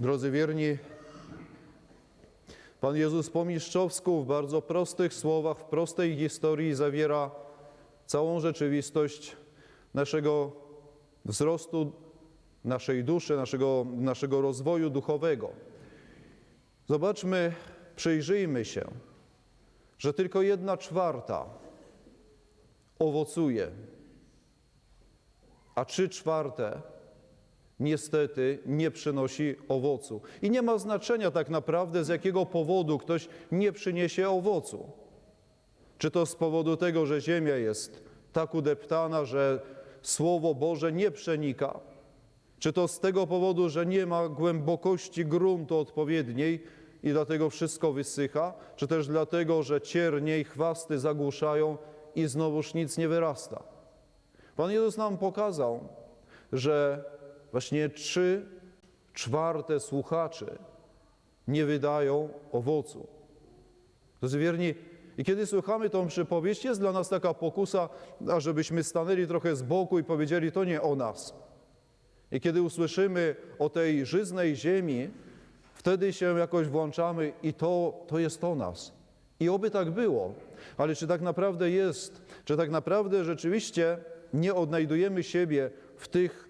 Drodzy wierni, Pan Jezus po mistrzowsku w bardzo prostych słowach, w prostej historii zawiera całą rzeczywistość naszego wzrostu, naszej duszy, naszego, naszego rozwoju duchowego. Zobaczmy, przyjrzyjmy się, że tylko jedna czwarta owocuje, a trzy czwarte niestety nie przynosi owocu. I nie ma znaczenia tak naprawdę, z jakiego powodu ktoś nie przyniesie owocu. Czy to z powodu tego, że ziemia jest tak udeptana, że Słowo Boże nie przenika, czy to z tego powodu, że nie ma głębokości gruntu odpowiedniej i dlatego wszystko wysycha, czy też dlatego, że ciernie i chwasty zagłuszają i znowuż nic nie wyrasta. Pan Jezus nam pokazał, że właśnie trzy czwarte słuchaczy nie wydają owocu. Drodzy wierni, i kiedy słuchamy tą przypowieść, jest dla nas taka pokusa, ażebyśmy stanęli trochę z boku i powiedzieli, to nie o nas. I kiedy usłyszymy o tej żyznej ziemi, wtedy się jakoś włączamy i to, to jest o nas. I oby tak było. Ale czy tak naprawdę jest, czy tak naprawdę rzeczywiście nie odnajdujemy siebie w tych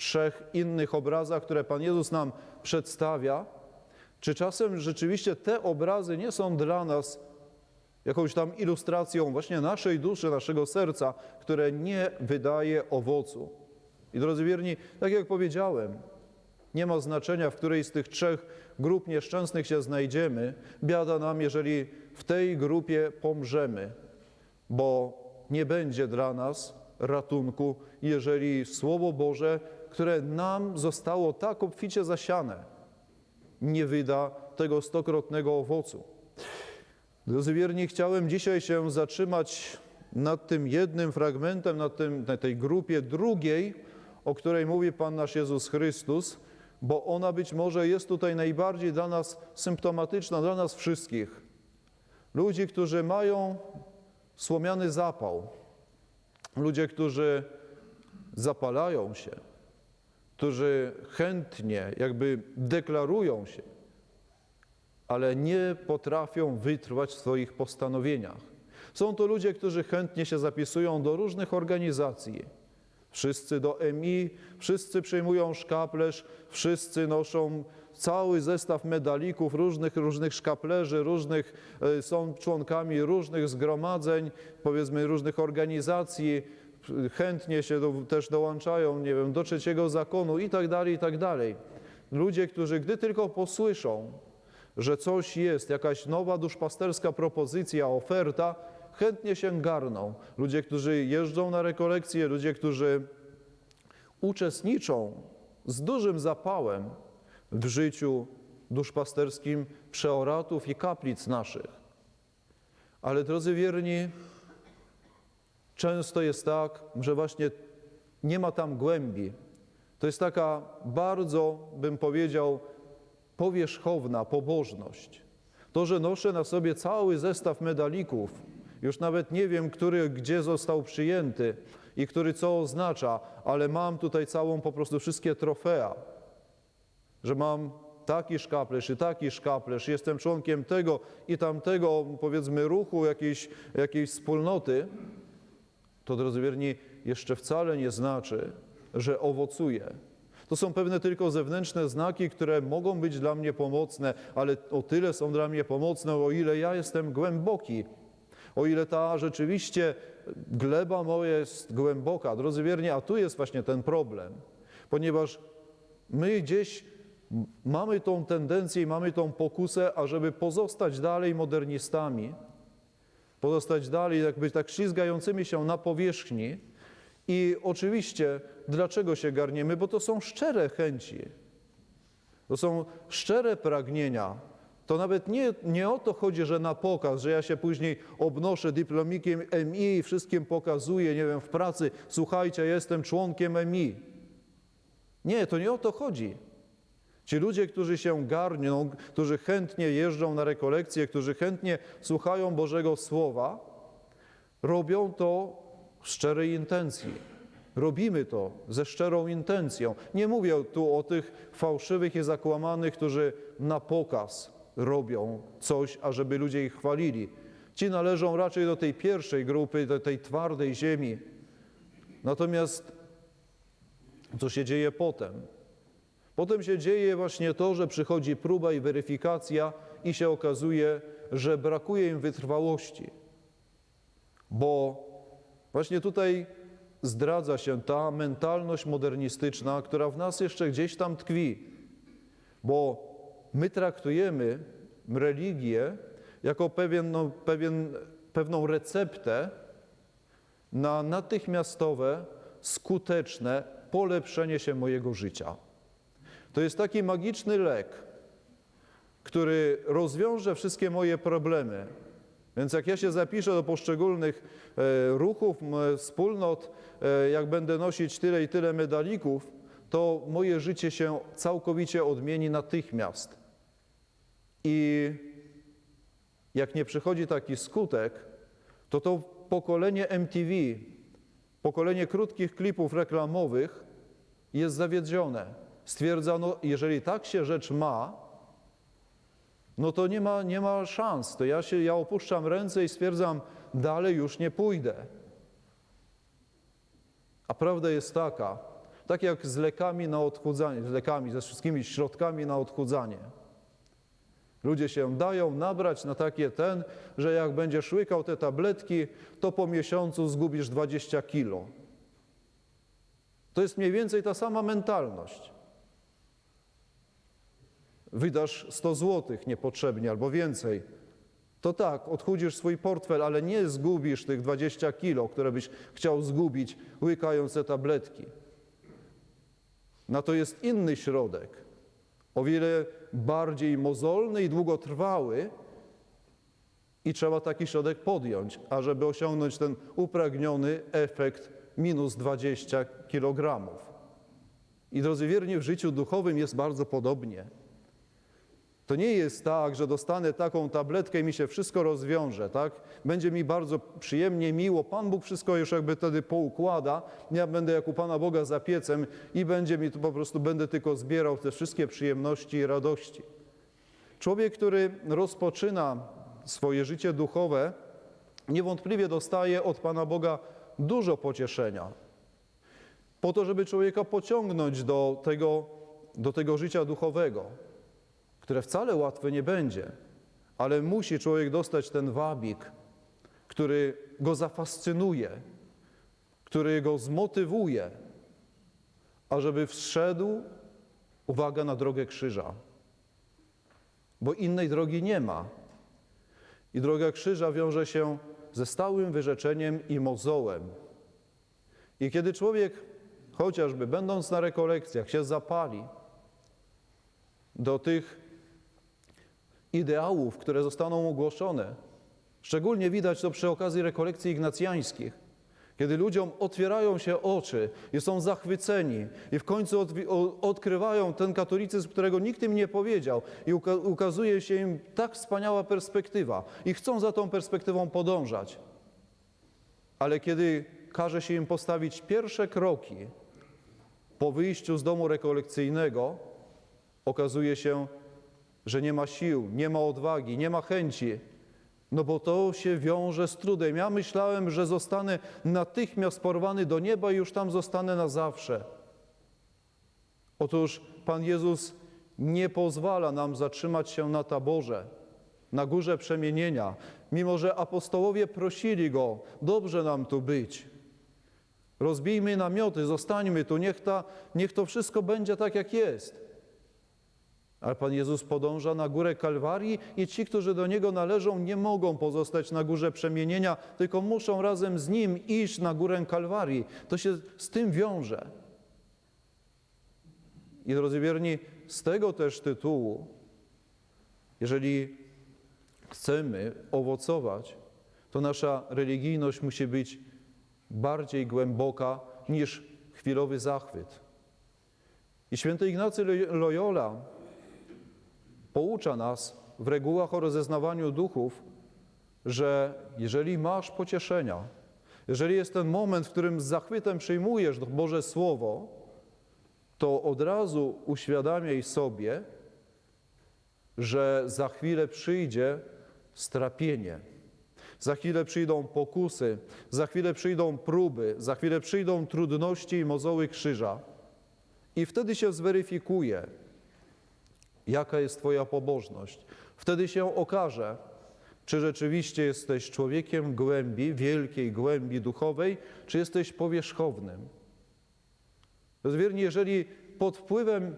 trzech innych obrazach, które Pan Jezus nam przedstawia? Czy czasem rzeczywiście te obrazy nie są dla nas jakąś tam ilustracją właśnie naszej duszy, naszego serca, które nie wydaje owocu? I drodzy wierni, tak jak powiedziałem, nie ma znaczenia, w której z tych trzech grup nieszczęsnych się znajdziemy. Biada nam, jeżeli w tej grupie pomrzemy, bo nie będzie dla nas ratunku, jeżeli Słowo Boże, które nam zostało tak obficie zasiane, nie wyda tego stokrotnego owocu. Drodzy wierni, chciałem dzisiaj się zatrzymać nad tym jednym fragmentem, nad tym, na tej grupie drugiej, o której mówi Pan nasz Jezus Chrystus, bo ona być może jest tutaj najbardziej dla nas symptomatyczna, dla nas wszystkich. Ludzi, którzy mają słomiany zapał, ludzie, którzy zapalają się, którzy chętnie jakby deklarują się, ale nie potrafią wytrwać w swoich postanowieniach. Są to ludzie, którzy chętnie się zapisują do różnych organizacji. Wszyscy do MI, wszyscy przyjmują szkaplerz, wszyscy noszą cały zestaw medalików różnych, różnych szkaplerzy, różnych, e, są członkami różnych zgromadzeń, powiedzmy różnych organizacji, chętnie się do, też dołączają, nie wiem, do trzeciego zakonu i tak dalej, i tak dalej. Ludzie, którzy gdy tylko posłyszą, że coś jest, jakaś nowa duszpasterska propozycja, oferta, chętnie się garną. Ludzie, którzy jeżdżą na rekolekcje, ludzie, którzy uczestniczą z dużym zapałem w życiu duszpasterskim przeoratów i kaplic naszych. Ale drodzy wierni, często jest tak, że właśnie nie ma tam głębi. To jest taka bardzo, bym powiedział, powierzchowna pobożność. To, że noszę na sobie cały zestaw medalików, już nawet nie wiem, który gdzie został przyjęty i który co oznacza, ale mam tutaj całą po prostu wszystkie trofea, że mam taki szkaplerz i taki szkaplerz, jestem członkiem tego i tamtego, powiedzmy, ruchu, jakiejś, jakiejś wspólnoty, to, drodzy wierni, jeszcze wcale nie znaczy, że owocuje. To są pewne tylko zewnętrzne znaki, które mogą być dla mnie pomocne, ale o tyle są dla mnie pomocne, o ile ja jestem głęboki, o ile ta rzeczywiście gleba moja jest głęboka. Drodzy wierni, a tu jest właśnie ten problem, ponieważ my gdzieś mamy tą tendencję i mamy tą pokusę, ażeby pozostać dalej modernistami, pozostać dalej jakby tak ślizgającymi się na powierzchni, i oczywiście, dlaczego się garniemy? Bo to są szczere chęci, to są szczere pragnienia. To nawet nie, nie o to chodzi, że na pokaz, że ja się później obnoszę dyplomikiem MI i wszystkim pokazuję, nie wiem, w pracy, słuchajcie, jestem członkiem MI. Nie, to nie o to chodzi. Ci ludzie, którzy się garnią, którzy chętnie jeżdżą na rekolekcje, którzy chętnie słuchają Bożego Słowa, robią to w szczerej intencji. robimy to ze szczerą intencją. Nie mówię tu o tych fałszywych i zakłamanych, którzy na pokaz robią coś, ażeby ludzie ich chwalili. Ci należą raczej do tej pierwszej grupy, do tej twardej ziemi. Natomiast co się dzieje potem? Potem się dzieje właśnie to, że przychodzi próba i weryfikacja i się okazuje, że brakuje im wytrwałości. Bo właśnie tutaj zdradza się ta mentalność modernistyczna, która w nas jeszcze gdzieś tam tkwi. Bo my traktujemy religię jako pewien, no, pewien, pewną receptę na natychmiastowe, skuteczne polepszenie się mojego życia. To jest taki magiczny lek, który rozwiąże wszystkie moje problemy. Więc jak ja się zapiszę do poszczególnych e, ruchów, wspólnot, e, jak będę nosić tyle i tyle medalików, to moje życie się całkowicie odmieni natychmiast. I jak nie przychodzi taki skutek, to to pokolenie MTV, pokolenie krótkich klipów reklamowych jest zawiedzione. Stwierdzano, jeżeli tak się rzecz ma, no to nie ma, nie ma szans. To ja, się, ja opuszczam ręce i stwierdzam, dalej już nie pójdę. A prawda jest taka, tak jak z lekami na odchudzanie, z lekami, ze wszystkimi środkami na odchudzanie. Ludzie się dają nabrać na takie ten, że jak będziesz łykał te tabletki, to po miesiącu zgubisz 20 kilo. To jest mniej więcej ta sama mentalność. Wydasz 100 złotych niepotrzebnie albo więcej. To tak, odchudzisz swój portfel, ale nie zgubisz tych 20 kilo, które byś chciał zgubić, łykając te tabletki. Na to jest inny środek, o wiele bardziej mozolny i długotrwały, i trzeba taki środek podjąć, ażeby osiągnąć ten upragniony efekt minus 20 kilogramów. I drodzy wierni, w życiu duchowym jest bardzo podobnie. To nie jest tak, że dostanę taką tabletkę i mi się wszystko rozwiąże, tak? Będzie mi bardzo przyjemnie, miło. Pan Bóg wszystko już jakby wtedy poukłada. Ja będę jak u Pana Boga za piecem i będzie mi tu po prostu, będę tylko zbierał te wszystkie przyjemności i radości. Człowiek, który rozpoczyna swoje życie duchowe, niewątpliwie dostaje od Pana Boga dużo pocieszenia. Po to, żeby człowieka pociągnąć do tego, do tego życia duchowego które wcale łatwe nie będzie, ale musi człowiek dostać ten wabik, który go zafascynuje, który go zmotywuje, ażeby wszedł, uwaga, na drogę krzyża. Bo innej drogi nie ma. I droga krzyża wiąże się ze stałym wyrzeczeniem i mozołem. I kiedy człowiek, chociażby będąc na rekolekcjach, się zapali do tych ideałów, które zostaną ogłoszone. Szczególnie widać to przy okazji rekolekcji ignacjańskich, kiedy ludziom otwierają się oczy i są zachwyceni i w końcu odkrywają ten katolicyzm, którego nikt im nie powiedział i ukazuje się im tak wspaniała perspektywa i chcą za tą perspektywą podążać. Ale kiedy każe się im postawić pierwsze kroki po wyjściu z domu rekolekcyjnego, okazuje się, że nie ma sił, nie ma odwagi, nie ma chęci, no bo to się wiąże z trudem. Ja myślałem, że zostanę natychmiast porwany do nieba i już tam zostanę na zawsze. Otóż Pan Jezus nie pozwala nam zatrzymać się na taborze, na górze przemienienia, mimo że apostołowie prosili Go, dobrze nam tu być. Rozbijmy namioty, zostańmy tu, niech, ta, niech to wszystko będzie tak, jak jest. Ale Pan Jezus podąża na górę Kalwarii i ci, którzy do Niego należą, nie mogą pozostać na górze przemienienia, tylko muszą razem z Nim iść na górę Kalwarii. To się z tym wiąże. I drodzy wierni, z tego też tytułu, jeżeli chcemy owocować, to nasza religijność musi być bardziej głęboka niż chwilowy zachwyt. I święty Ignacy Loyola poucza nas w regułach o rozeznawaniu duchów, że jeżeli masz pocieszenia, jeżeli jest ten moment, w którym z zachwytem przyjmujesz Boże Słowo, to od razu uświadamiaj sobie, że za chwilę przyjdzie strapienie. Za chwilę przyjdą pokusy, za chwilę przyjdą próby, za chwilę przyjdą trudności i mozoły krzyża. I wtedy się zweryfikuje, jaka jest Twoja pobożność. Wtedy się okaże, czy rzeczywiście jesteś człowiekiem głębi, wielkiej głębi duchowej, czy jesteś powierzchownym. Rozwiernie, jeżeli pod wpływem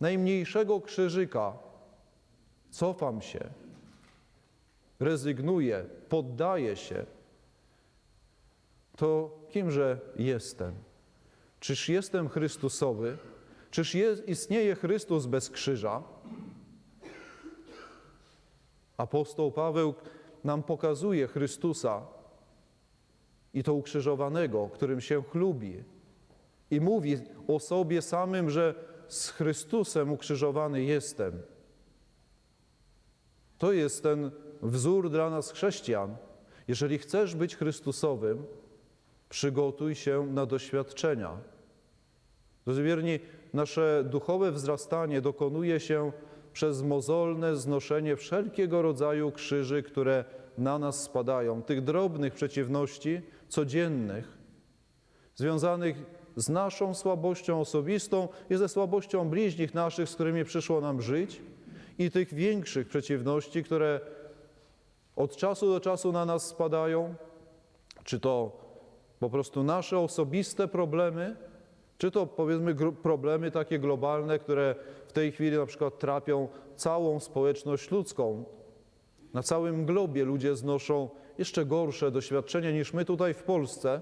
najmniejszego krzyżyka cofam się, rezygnuję, poddaję się, to kimże jestem? Czyż jestem Chrystusowy? Czyż jest, istnieje Chrystus bez krzyża? Apostoł Paweł nam pokazuje Chrystusa i to ukrzyżowanego, którym się chlubi. I mówi o sobie samym, że z Chrystusem ukrzyżowany jestem. To jest ten wzór dla nas chrześcijan. Jeżeli chcesz być Chrystusowym, przygotuj się na doświadczenia. Rozwierni, nasze duchowe wzrastanie dokonuje się przez mozolne znoszenie wszelkiego rodzaju krzyży, które na nas spadają, tych drobnych przeciwności codziennych, związanych z naszą słabością osobistą i ze słabością bliźnich naszych, z którymi przyszło nam żyć, i tych większych przeciwności, które od czasu do czasu na nas spadają, czy to po prostu nasze osobiste problemy, czy to powiedzmy problemy takie globalne, które w tej chwili na przykład trapią całą społeczność ludzką. Na całym globie ludzie znoszą jeszcze gorsze doświadczenia niż my tutaj w Polsce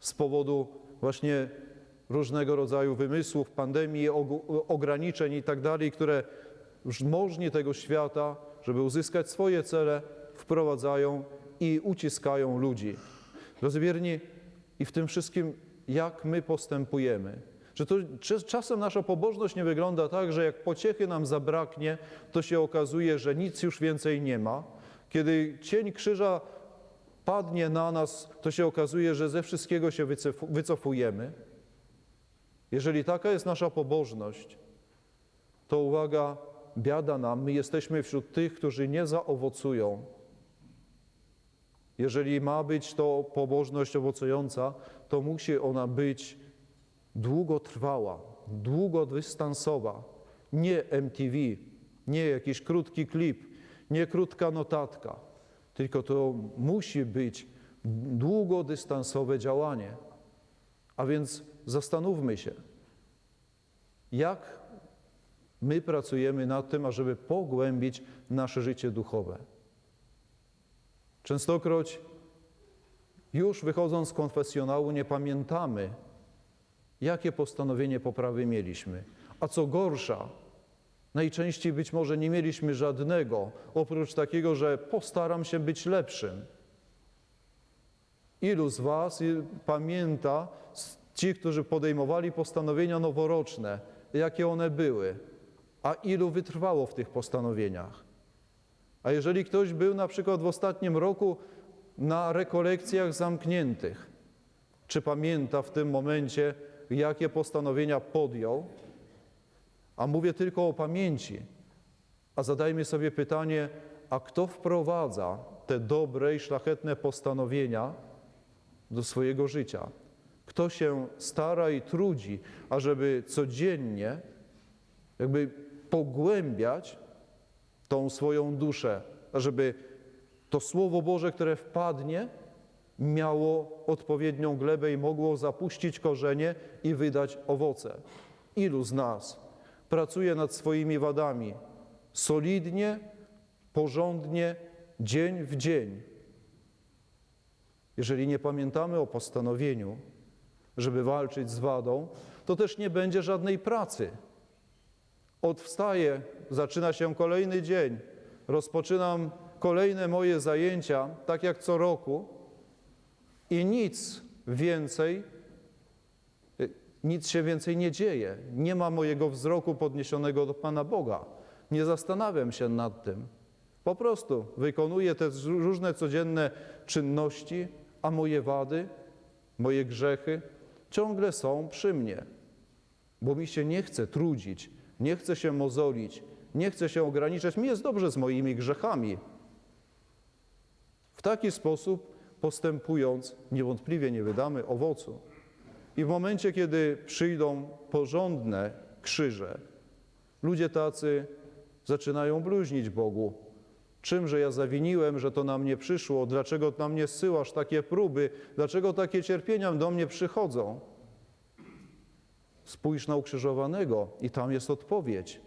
z powodu właśnie różnego rodzaju wymysłów, pandemii, og- ograniczeń i tak dalej, które możni tego świata, żeby uzyskać swoje cele, wprowadzają i uciskają ludzi. Drodzy wierni, i w tym wszystkim, jak my postępujemy. Że to czasem nasza pobożność nie wygląda tak, że jak pociechy nam zabraknie, to się okazuje, że nic już więcej nie ma. Kiedy cień krzyża padnie na nas, to się okazuje, że ze wszystkiego się wycofu- wycofujemy. Jeżeli taka jest nasza pobożność, to uwaga, biada nam, my jesteśmy wśród tych, którzy nie zaowocują. Jeżeli ma być to pobożność owocująca, to musi ona być długotrwała, długodystansowa, nie MTV, nie jakiś krótki klip, nie krótka notatka, tylko to musi być długodystansowe działanie. A więc zastanówmy się, jak my pracujemy nad tym, ażeby pogłębić nasze życie duchowe. Częstokroć już wychodząc z konfesjonału nie pamiętamy, jakie postanowienie poprawy mieliśmy. A co gorsza, najczęściej być może nie mieliśmy żadnego, oprócz takiego, że postaram się być lepszym. Ilu z Was pamięta ci, którzy podejmowali postanowienia noworoczne, jakie one były, a ilu wytrwało w tych postanowieniach? A jeżeli ktoś był na przykład w ostatnim roku na rekolekcjach zamkniętych, czy pamięta w tym momencie, jakie postanowienia podjął? A mówię tylko o pamięci. A zadajmy sobie pytanie, a kto wprowadza te dobre i szlachetne postanowienia do swojego życia? Kto się stara i trudzi, ażeby codziennie jakby pogłębiać tą swoją duszę, żeby to Słowo Boże, które wpadnie, miało odpowiednią glebę i mogło zapuścić korzenie i wydać owoce. Ilu z nas pracuje nad swoimi wadami solidnie, porządnie, dzień w dzień? Jeżeli nie pamiętamy o postanowieniu, żeby walczyć z wadą, to też nie będzie żadnej pracy. Odwstaję, zaczyna się kolejny dzień, rozpoczynam kolejne moje zajęcia, tak jak co roku, i nic więcej, y, nic się więcej nie dzieje. Nie ma mojego wzroku podniesionego do Pana Boga. Nie zastanawiam się nad tym. Po prostu wykonuję te różne codzienne czynności, a moje wady moje grzechy ciągle są przy mnie, bo mi się nie chce trudzić, nie chce się mozolić, nie chce się ograniczać. Mi jest dobrze z moimi grzechami. W taki sposób postępując, niewątpliwie nie wydamy owocu. I w momencie, kiedy przyjdą porządne krzyże, ludzie tacy zaczynają bluźnić Bogu. Czymże ja zawiniłem, że to na mnie przyszło? Dlaczego na mnie zsyłasz takie próby? Dlaczego takie cierpienia do mnie przychodzą? Spójrz na ukrzyżowanego i tam jest odpowiedź.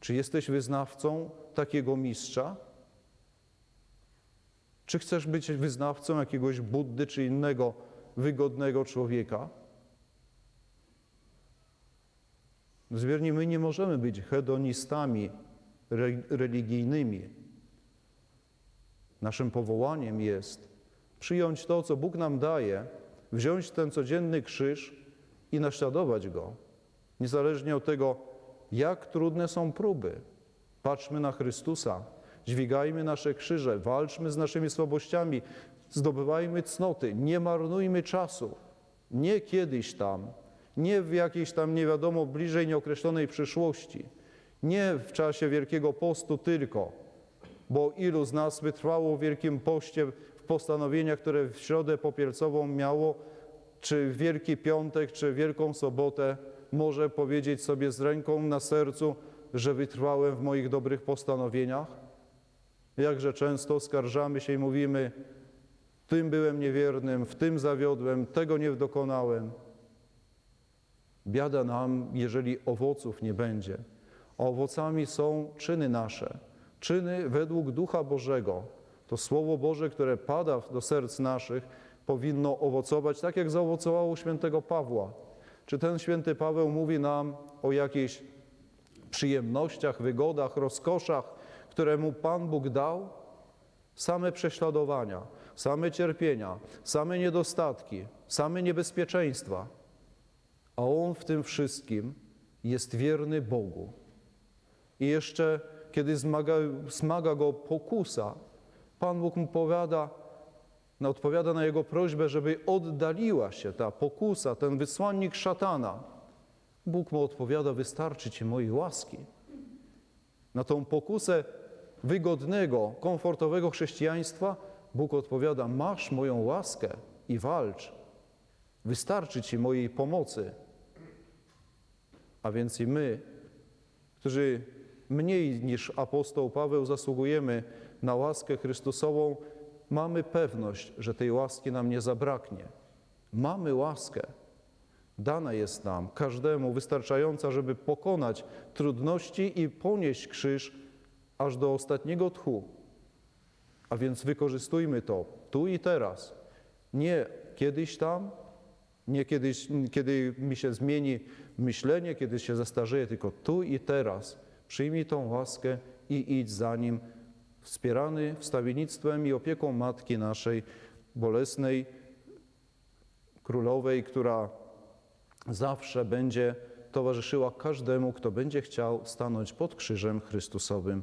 Czy jesteś wyznawcą takiego mistrza? Czy chcesz być wyznawcą jakiegoś Buddy czy innego wygodnego człowieka? Zwierni, my nie możemy być hedonistami re- religijnymi. Naszym powołaniem jest przyjąć to, co Bóg nam daje, wziąć ten codzienny krzyż i naśladować go, niezależnie od tego, jak trudne są próby. Patrzmy na Chrystusa, dźwigajmy nasze krzyże, walczmy z naszymi słabościami, zdobywajmy cnoty, nie marnujmy czasu. Nie kiedyś tam, nie w jakiejś tam nie wiadomo bliżej nieokreślonej przyszłości, nie w czasie Wielkiego Postu tylko, bo ilu z nas wytrwało w Wielkim Poście w postanowieniach, które w Środę Popielcową miało, czy w Wielki Piątek, czy Wielką Sobotę, może powiedzieć sobie z ręką na sercu, że wytrwałem w moich dobrych postanowieniach? Jakże często skarżamy się i mówimy, tym byłem niewiernym, w tym zawiodłem, tego nie dokonałem. Biada nam, jeżeli owoców nie będzie. A owocami są czyny nasze, czyny według Ducha Bożego. To Słowo Boże, które pada do serc naszych, powinno owocować tak, jak zaowocowało świętego Pawła. Czy ten święty Paweł mówi nam o jakichś przyjemnościach, wygodach, rozkoszach, które mu Pan Bóg dał? Same prześladowania, same cierpienia, same niedostatki, same niebezpieczeństwa. A on w tym wszystkim jest wierny Bogu. I jeszcze, kiedy zmaga, smaga go pokusa, Pan Bóg mu powiada, no, odpowiada na jego prośbę, żeby oddaliła się ta pokusa, ten wysłannik szatana. Bóg mu odpowiada: Wystarczy ci mojej łaski. Na tą pokusę wygodnego, komfortowego chrześcijaństwa Bóg odpowiada: Masz moją łaskę i walcz. Wystarczy ci mojej pomocy. A więc i my, którzy mniej niż apostoł Paweł zasługujemy na łaskę Chrystusową, mamy pewność, że tej łaski nam nie zabraknie. Mamy łaskę. Dana jest nam, każdemu, wystarczająca, żeby pokonać trudności i ponieść krzyż aż do ostatniego tchu. A więc wykorzystujmy to tu i teraz. Nie kiedyś tam, nie kiedyś, kiedy mi się zmieni myślenie, kiedy się zestarzeję, tylko tu i teraz. Przyjmij tą łaskę i idź za Nim, wspierany wstawiennictwem i opieką Matki naszej bolesnej, królowej, która zawsze będzie towarzyszyła każdemu, kto będzie chciał stanąć pod krzyżem Chrystusowym.